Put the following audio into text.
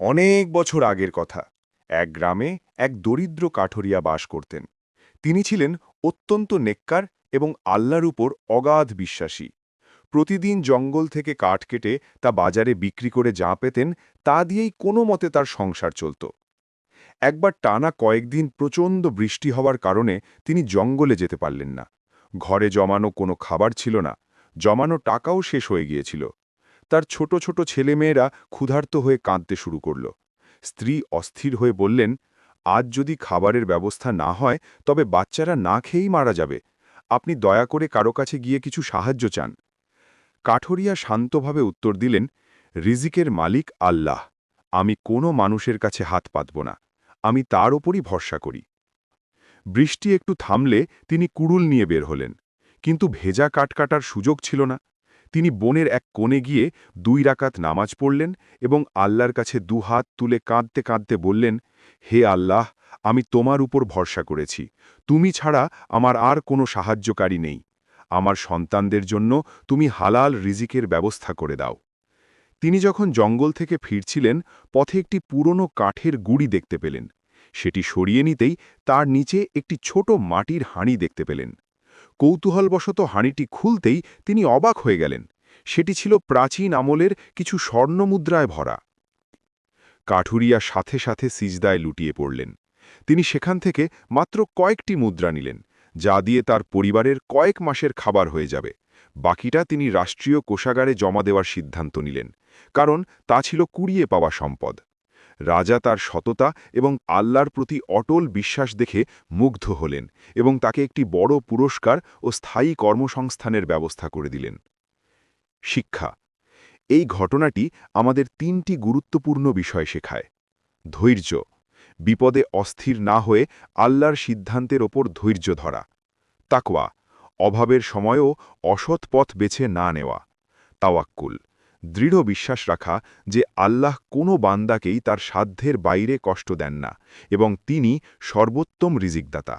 অনেক বছর আগের কথা। এক গ্রামে এক দরিদ্র কাঠরিয়া বাস করতেন। তিনি ছিলেন অত্যন্ত নেককার এবং আল্লাহর উপর অগাধ বিশ্বাসী। প্রতিদিন জঙ্গল থেকে কাঠ কেটে তা বাজারে বিক্রি করে যা পেতেন, তা দিয়েই কোনো মতে তার সংসার চলত। একবার টানা কয়েকদিন প্রচণ্ড বৃষ্টি হওয়ার কারণে তিনি জঙ্গলে যেতে পারলেন না। ঘরে জমানো কোনো খাবার ছিল না। জমানো টাকাও শেষ হয়ে গিয়েছিল। তার ছোট ছোট ছেলেমেয়েরা ক্ষুধার্ত হয়ে কাঁদতে শুরু করল। স্ত্রী অস্থির হয়ে বললেন, আজ যদি খাবারের ব্যবস্থা না হয়, তবে বাচ্চারা না খেয়েই মারা যাবে। আপনি দয়া করে কারও কাছে গিয়ে কিছু সাহায্য চান। কাঠরিয়া শান্তভাবে উত্তর দিলেন, রিজিকের মালিক আল্লাহ। আমি কোনো মানুষের কাছে হাত পাতব না। আমি তার ওপরই ভরসা করি। বৃষ্টি একটু থামলে তিনি কুড়ুল নিয়ে বের হলেন, কিন্তু ভেজা কাট কাটার সুযোগ ছিল না। তিনি বনের এক কোণে গিয়ে দুই রাকাত নামাজ পড়লেন এবং আল্লাহর কাছে দুহাত তুলে কাঁদতে কাঁদতে বললেন, হে আল্লাহ, আমি তোমার উপর ভরসা করেছি। তুমি ছাড়া আমার আর কোনো সাহায্যকারী নেই। আমার সন্তানদের জন্য তুমি হালাল রিজিকের ব্যবস্থা করে দাও তিনি যখন জঙ্গল থেকে ফিরছিলেন, পথে একটি পুরনো কাঠের গুড়ি দেখতে পেলেন। সেটি সরিয়ে নিতেই তার নিচে একটি ছোট মাটির হাঁড়ি দেখতে পেলেন। কৌতূহলবশত হাঁড়িটি খুলতেই তিনি অবাক হয়ে গেলেন। সেটি ছিল প্রাচীন আমলের কিছু স্বর্ণমুদ্রায় ভরা। কাঠুরিয়া সাথে সাথে সিজদায় লুটিয়ে পড়লেন। তিনি সেখান থেকে মাত্র কয়েকটি মুদ্রা নিলেন, যা দিয়ে তার পরিবারের কয়েক মাসের খাবার হয়ে যাবে। বাকিটা তিনি রাষ্ট্রীয় কোষাগারে জমা দেওয়ার সিদ্ধান্ত নিলেন, কারণ তা ছিল কুড়িয়ে পাওয়া সম্পদ। রাজা তার সততা এবং আল্লাহর প্রতি অটল বিশ্বাস দেখে মুগ্ধ হলেন এবং তাকে একটি বড় পুরস্কার ও স্থায়ী কর্মসংস্থানের ব্যবস্থা করে দিলেন। শিক্ষা। এই ঘটনাটি আমাদের তিনটি গুরুত্বপূর্ণ বিষয় শেখায়। ধৈর্য। বিপদে অস্থির না হয়ে আল্লাহর সিদ্ধান্তের ওপর ধৈর্য ধরা। তাকওয়া। অভাবের সময়ও অসৎ পথ বেছে না নেওয়া। তাওয়াক্কুল। দৃঢ় বিশ্বাস রাখা যে আল্লাহ কোনো বান্দাকেই তার সাধ্যের বাইরে কষ্ট দেন না এবং তিনি সর্বোত্তম রিজিকদাতা।